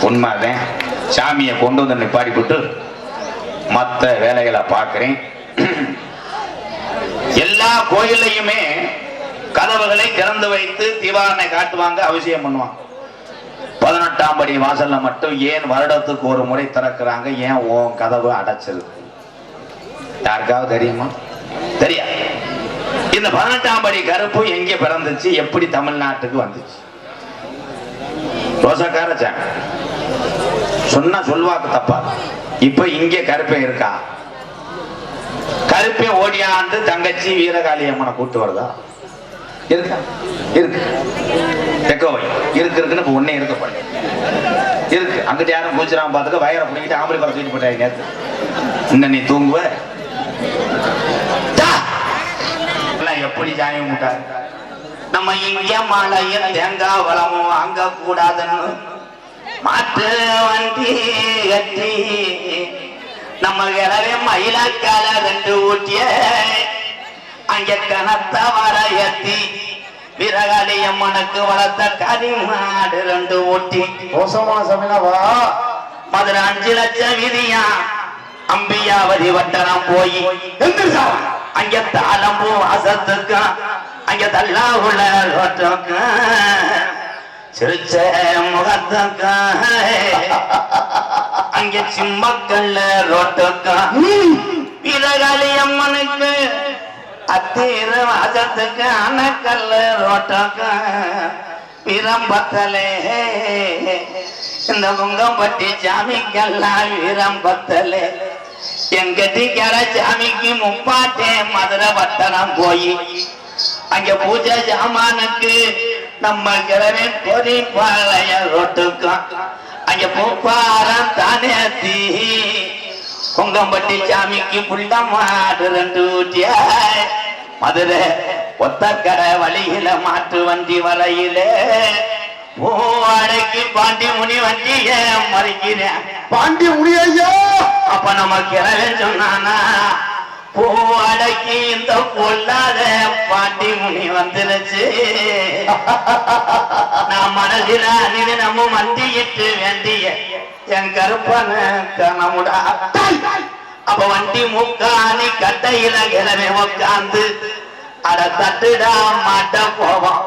உண்மைதான் சாமியை கொண்டு வந்து நிப்பாடிபிட்டு மற்ற வேலைகளை பார்க்கிறேன். எல்லா கோயில்லையுமே கதவுகளை திறந்து வைத்து தீபாவளை காட்டுவாங்க அவசியம் பண்ணுவாங்க. பதினெட்டாம் படி வாசல்ல மட்டும் ஏன் வருடத்துக்கு ஒரு முறை திறக்கிறாங்க? ஏன் உன் கதவு அடைச்சிருக்கு யாருக்காவது தெரியுமா? தெரியா? இந்த பதினெட்டாம் படி கருப்பு எங்க பிறந்துச்சு? எப்படி தமிழ்நாட்டுக்கு வந்துச்சு? ரோசக்கார சொன்னா சொல்வாக்கு தப்பா. இப்ப இங்க கருப்பை இருக்கா? கருப்பை ஓடியாந்து தங்கச்சி வீரகாளி அம்மனை கூட்டு வருதா? இருக்கா? இருக்கு. தெக்கோவை இருக்கு இருக்குன்னு இப்ப ஒன்னே இருக்க போறேன். இருக்கு. அங்கிட்ட யாரும் பூச்சிராம பார்த்துக்க வயரை பிடிக்கிட்டு ஆம்பளை படம் தூக்கிட்டு போட்டாங்க நேத்து. இன்னும் நீ தூங்குவ? டா! எல்லாம் எப்படி சாமி கும்பிட்டாரு நம்ம இங்க மலையில் தேங்காய் வளமும் அங்க கூடாதுன்னு. மாட்டு வண்டி கட்டி நம்ம கிளவே மயிலாக்கால ரெண்டு ஊட்டிய அங்க கனத்த வர ஏத்தி விரகாளி அம்மனுக்கு வளர்த்த கறி மாடு ரெண்டு ஊட்டி. மோசமான சமையலா வா. மதுரை அஞ்சு லட்சம் விதியா. அம்பியாவதி வட்டணம் போய். அங்க தாளம்பூ வாசத்துக்கு. அங்க தள்ளா உள்ள ரோட்டுக்கு சிரிச்ச முகத்துக்கு அங்க சிம்மக்கல்ல ரோட்டுக்கு வீரகாளி அம்மனுக்கு அத்தீர வாசத்துக்கு அணக்கல்ல ரோட்டுக்கு வீரம்பத்தலே. இந்த குங்கம்பட்டி சாமிக்கெல்லாம் வீரம்பத்தலே. எங்கட்டிக்கார சாமிக்கு முப்பாட்டே மதுரை வட்டணம் போய். அங்க பூஜை ஜாமானுக்கு நம்ம கிழமை பொறி பாளைய ரோட்டுக்கும் அங்க பூப்பாரம் தானே தீ. குங்கம்பட்டி சாமிக்கு புள்ள மாடு ரெண்டு ஊட்டிய மதுரை ஒத்தக்கரை வழியில மாட்டு வண்டி வலையில. பூவாடைக்கு பாண்டி முனி வண்டிய மறிக்கிறேன். பாண்டி முடியா அப்ப நம்ம கிழவன் சொன்னானா பூவாடைக்கு இந்த பொல்லாத பாண்டி முனி வந்துருச்சு. நான் மனதில அணிது நம்ம மண்டியிட்டு வேண்டிய என் கருப்பன கனமுடா. அப்ப வண்டி முக்காணி கட்டையில கிழமை உட்காந்து அட தட்டுடா மாட்ட போவோம்.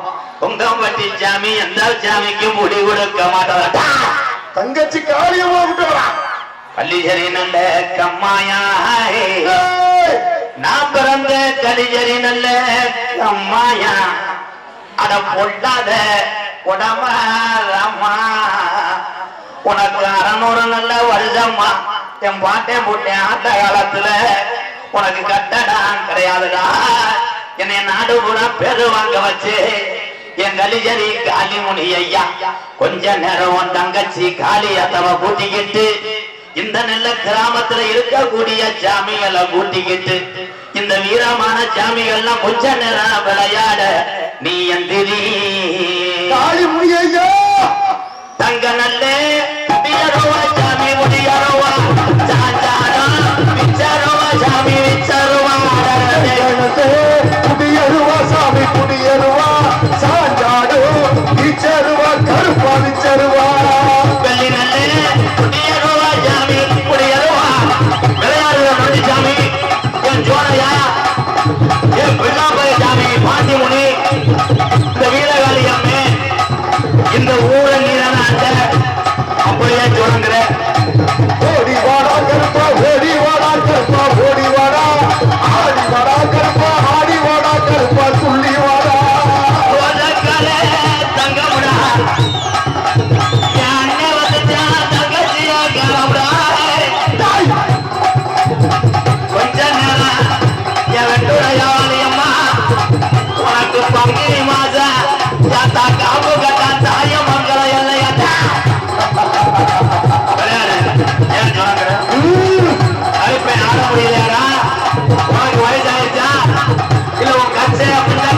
உங்கம்பட்டி சாமி எந்த சாமிக்கு முடி கொடுக்க மாட்டா தங்கச்சி காரியமா பள்ளிசரி நல்ல கம்மாயா நான் பிறந்த கலிஜரி நல்ல அம்மாயா. அட பொல்லாத உடமாரம்மா உனக்கு அறநூறு நல்ல வருஷம்மா. என் பாட்டேன் போட்டேன் ஆட்ட காலத்துல. உனக்கு கட்டடம் கிடையாதுடா. என்னை நாடு பூரா பேரு வாங்க வச்சு என் கலிஜரி காளிமுனி ஐயா. கொஞ்ச நேரம் உன் தங்கச்சி காளி அத்தவ கூட்டிக்கிட்டு இந்த நல்ல கிராமத்துல இருக்கக்கூடிய சாமிகளை கூட்டிக்கிட்டு இந்த வீரமான சாமிகள்லாம் கொஞ்ச நேரம் விளையாட நீ எந்திரி. தங்க நல்ல அப்படியே உன்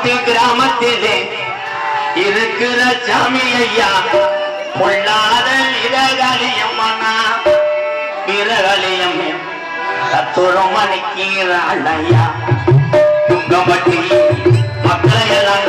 பக்கத்து கிராமத்திலே இருக்கிற சாமி ஐயா பொல்லாத இரகலியம்மனா இரகலியம் தத்துரம் மணிக்கிறாள் ஐயா துங்கம்பட்டி மக்களை எல்லாம்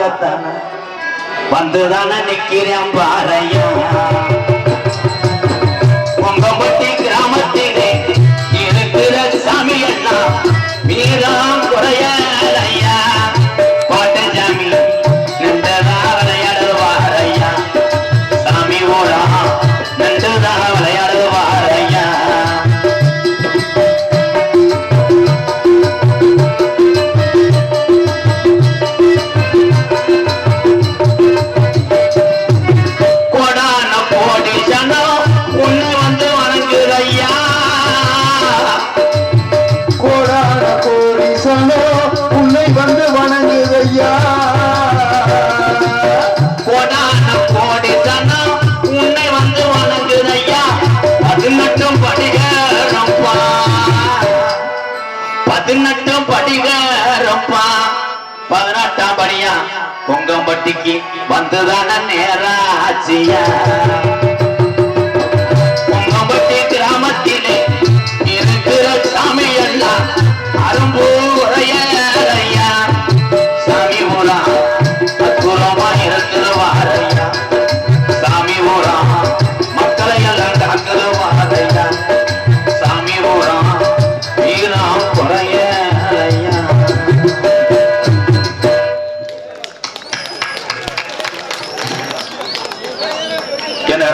பார்க்கத்தான வந்துதானே நிக்கிறேன் பாறையா? உங்கம்பட்டி கிராமத்திலே இருக்கிற சாமி அண்ணா வீரா மணியா உங்கம்பட்டிக்கு வந்துதான நேராச்சியா